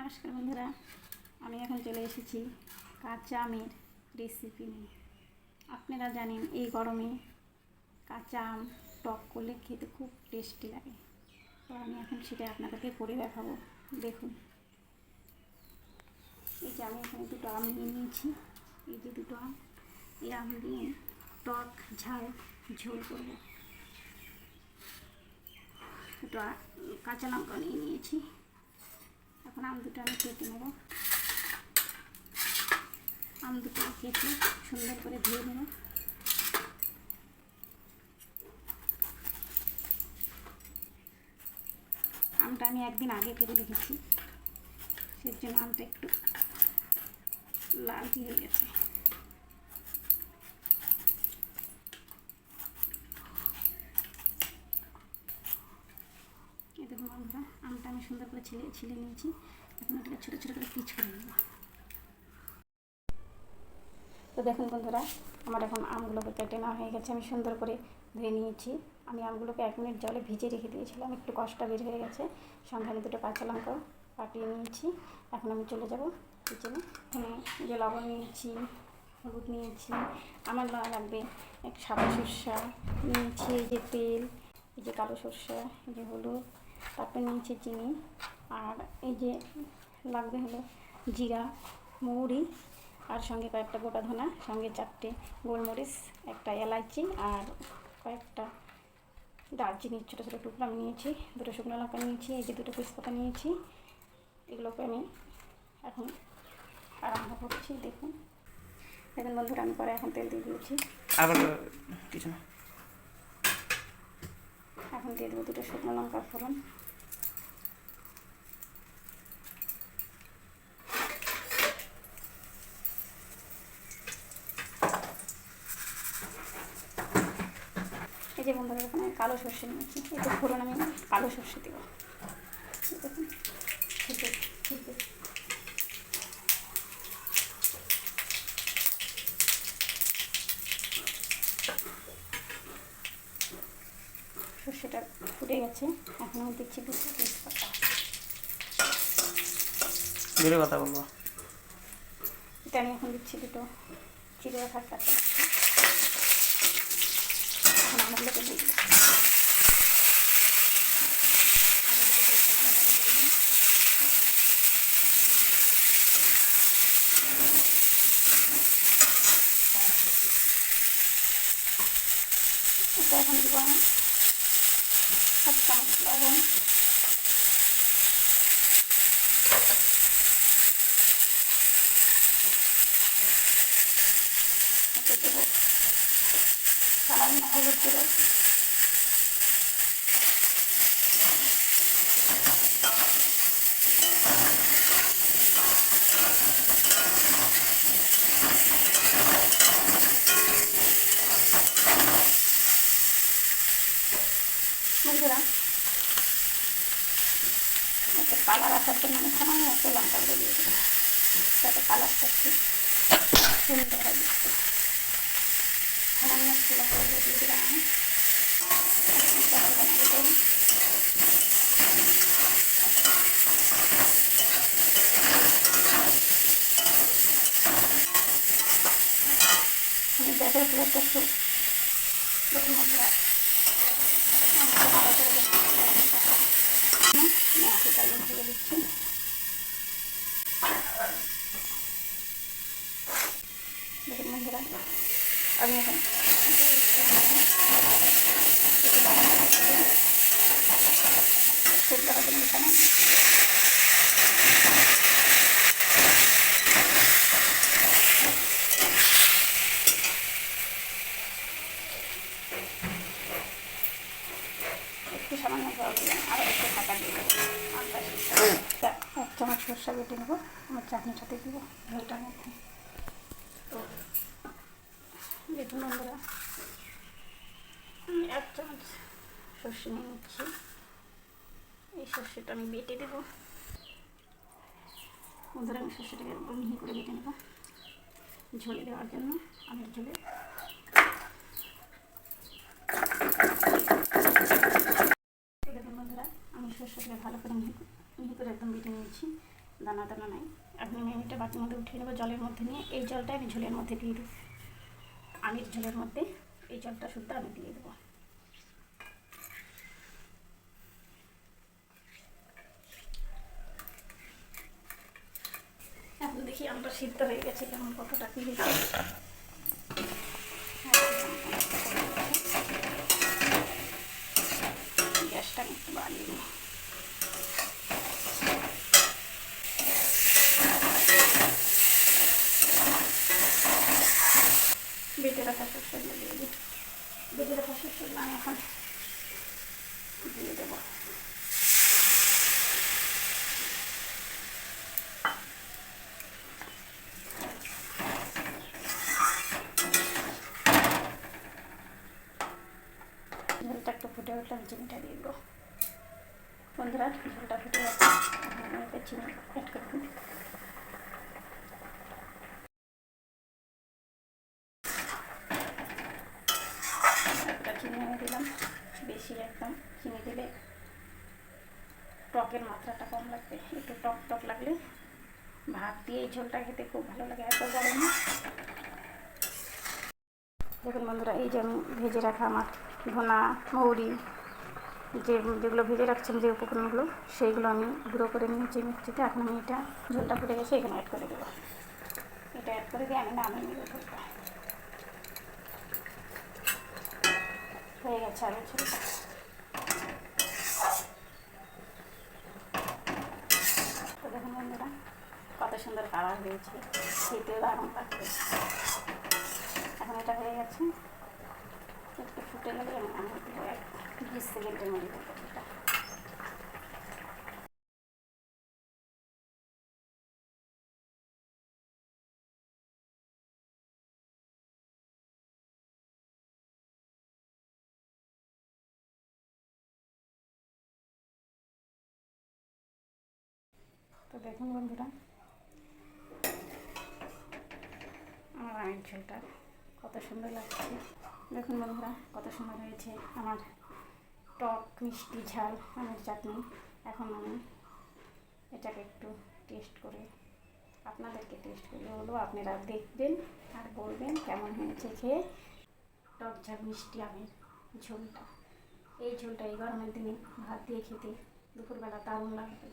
নমস্কার বন্ধুরা, আমি এখন চলে এসেছি কাঁচা আমের রেসিপি নিয়ে। আপনারা জানেন এই গরমে কাঁচা আম টক করলে খেতে খুব টেস্টি লাগে। তো আমি এখন সেটা আপনাদেরকে করে দেখাবো। দেখুন। এই যে আমি এখানে দুটো আম নিয়ে নিয়েছি। এই যে দুটো আম, এই আম দিয়ে টক, ঝাল, ঝোল করব। দুটো কাঁচা লঙ্কা নিয়ে নিয়েছি। এখন আম দুটো আমি কেটে নেব। আম দুটো কেটে সুন্দর করে ধুয়ে নেব। আমটা আমি একদিন আগে কেটে রেখেছি। সেই জন্য আমটা একটু লাল হয়ে গেছে এই আমটা আমি সুন্দর করে ছিলে ছিলে নিয়েছি। এখন ছোটো ছোটো করে পিচ করে নেব। তো দেখুন বন্ধুরা, আমার এখন আমগুলোকে কেটে নেওয়া হয়ে গেছে। আমি সুন্দর করে ধুয়ে নিয়েছি। আমি আমগুলোকে এক মিনিট জলে ভিজে রেখে দিয়েছিলাম। একটু কষ্ট বের হয়ে গেছে। সঙ্গে দুটো কাঁচা লঙ্কা কাটিয়ে নিয়েছি। এখন আমি চলে যাব কিচেনে। এখানে যে লবণ নিয়েছি, হলুদ নিয়েছি, আমার লাগবে এক সাদা সর্ষা। নিয়েছি এই যে তেল, এই যে কালো সর্ষা, এই যে হলুদ। তারপরে নিয়েছি চিনি আর এই যে লাগবে হলো জিরা, মৌরি আর সঙ্গে কয়েকটা গোটা ধনা, সঙ্গে চারটে গোলমরিচ, একটা এলাচি আর কয়েকটা দারচিনির ছোটো ছোটো টুকরো আমি নিয়েছি, দুটো শুকনো লঙ্কা নিয়েছি, এই যে দুটো তেজপাতা নিয়েছি, এগুলোকে আমি এখন আরম্ভ করছি, দেখুন। দেখুন বন্ধুরা, আমি পরে এখন তেল দিয়ে দিয়েছি। আবার কিছু না। এখন দিয়ে দেবো দুটো শুকনো লঙ্কার ফোড়ন। এই যে বন্ধুরা, এখানে কালো সর্ষে নিয়েছি। তো ফোড়ন আমি কালো সর্ষে দেবো। দেখুন সর্ষেটা ফুটে গেছে এখন আমি দিচ্ছি দুটো তেজপাতা। দূরে কথা বলব। এটা আমি এখন দিচ্ছি দুটো চিড়ে রাখার কাছে এখন আমগুলোকে দিয়ে। এটা এখন দিব আমি এক চামচ লবণ এতে দেবো সামান্য বন্ধুরা একটা কালার আসার জন্য আমি সামান্য একটা লঙ্কা গুঁড়ো দিয়ে দেবো যাতে কালারটা খুব সুন্দর হয় দেখতে। সামান্য একটু লঙ্কা গুঁড়ো দিয়ে দিলাম আমি। আমি গ্যাসের ফ্লেমটা একটু দেখুন বন্ধুরা আমি একটু ভালো করে দেখুন আমি আঁকিটা দিয়ে দিচ্ছি দেখুন বন্ধুরা আমি এখন সেদ্ধ হবে এখানে একটু সামান্য জল দিলাম আর একটু দিয়ে। এক চামচ সরষা বেটে নেব আমার চাটনির সাথে দেবো ঝোলটার মধ্যে তো দেখুন বন্ধুরা আমি এক চামচ সর্ষে নিয়ে নিচ্ছি। এই সর্ষেটা আমি বেটে দেবো। বন্ধুরা আমি সর্ষেটাকে একদম মিহি করে বেটে নেব। ঝোলে দেওয়ার জন্য আমের ঝোলে। সর্ষেটাকে ভালো করে মিহি মিহি করে একদম বেটে নিয়েছি। দানা দানা নাই। এখন আমি এটা বাটির মধ্যে উঠিয়ে নেব জলের মধ্যে নিয়ে। এই জলটা আমি ঝোলের মধ্যে দিয়ে দেবো। আমির ঝোলের মধ্যে এই জলটা শুদ্ধ আমি দিয়ে দেবো। এখন দেখি আমটা সিদ্ধ হয়ে গেছে কেমন, কতটা কি হয়েছে গ্যাসটা আমি একটু বাড়িয়ে দিই বেটে রাখা শস্যগুলো দিয়ে দিই বেটে রাখা শস্যগুলো আমি এখন দিয়ে দেবো। ঝোলটা একটু ফুটে উঠলে আমি চিনিটা দিয়ে দেবো। বন্ধুরা, ঝোলটা ফুটে গেছে। চিনি অ্যাড করে দিই একটা চিনি আমি দিলাম। বেশি একদম চিনি দিলে টকের মাত্রাটা কম লাগবে। একটু টক টক লাগলে ভাত দিয়ে এই ঝোলটা খেতে খুব ভালো লাগে এত গরমে। দেখুন বন্ধুরা, এই যে আমি ভেজে রাখা আমার ধনা মৌরি, যে যেগুলো ভেজে রাখছেন যে উপকরণগুলো, সেইগুলো আমি গুঁড়ো করে নিয়েছি মিক্সিতে। এখন আমি এটা ঝোলটা ফুটে গেছে, এখানে অ্যাড করে দেবো। এটা অ্যাড করে দিয়ে আমি নামিয়ে নেব ঝোলটা। হয়ে গেছে আলু ঝোলটা দেখুন বন্ধুরা কত সুন্দর কালার হয়েছে খেতেও দারুণ লাগবে এখন এটা হয়ে গেছে। একটু ফুটে গেলে আমি দু এক বিশ সেকেন্ডের মধ্যে এটা তো দেখুন বন্ধুরা। আমার আমের ঝোলটা কত সুন্দর লাগছে। দেখুন বন্ধুরা, কত সুন্দর হয়েছে। আমার টক, মিষ্টি ঝাল, আমের চাটনি। এখন আমি এটাকে একটু টেস্ট করে আপনাদেরকে টেস্ট করে বলব। আপনারা দেখবেন আর বলবেন কেমন হয়েছে খেয়ে। টক ঝাল, মিষ্টি, আমের ঝোলটা। এই ঝোলটা এই গরমের দিনে ভাত দিয়ে খেতে দুপুরবেলা দারুণ লাগবে।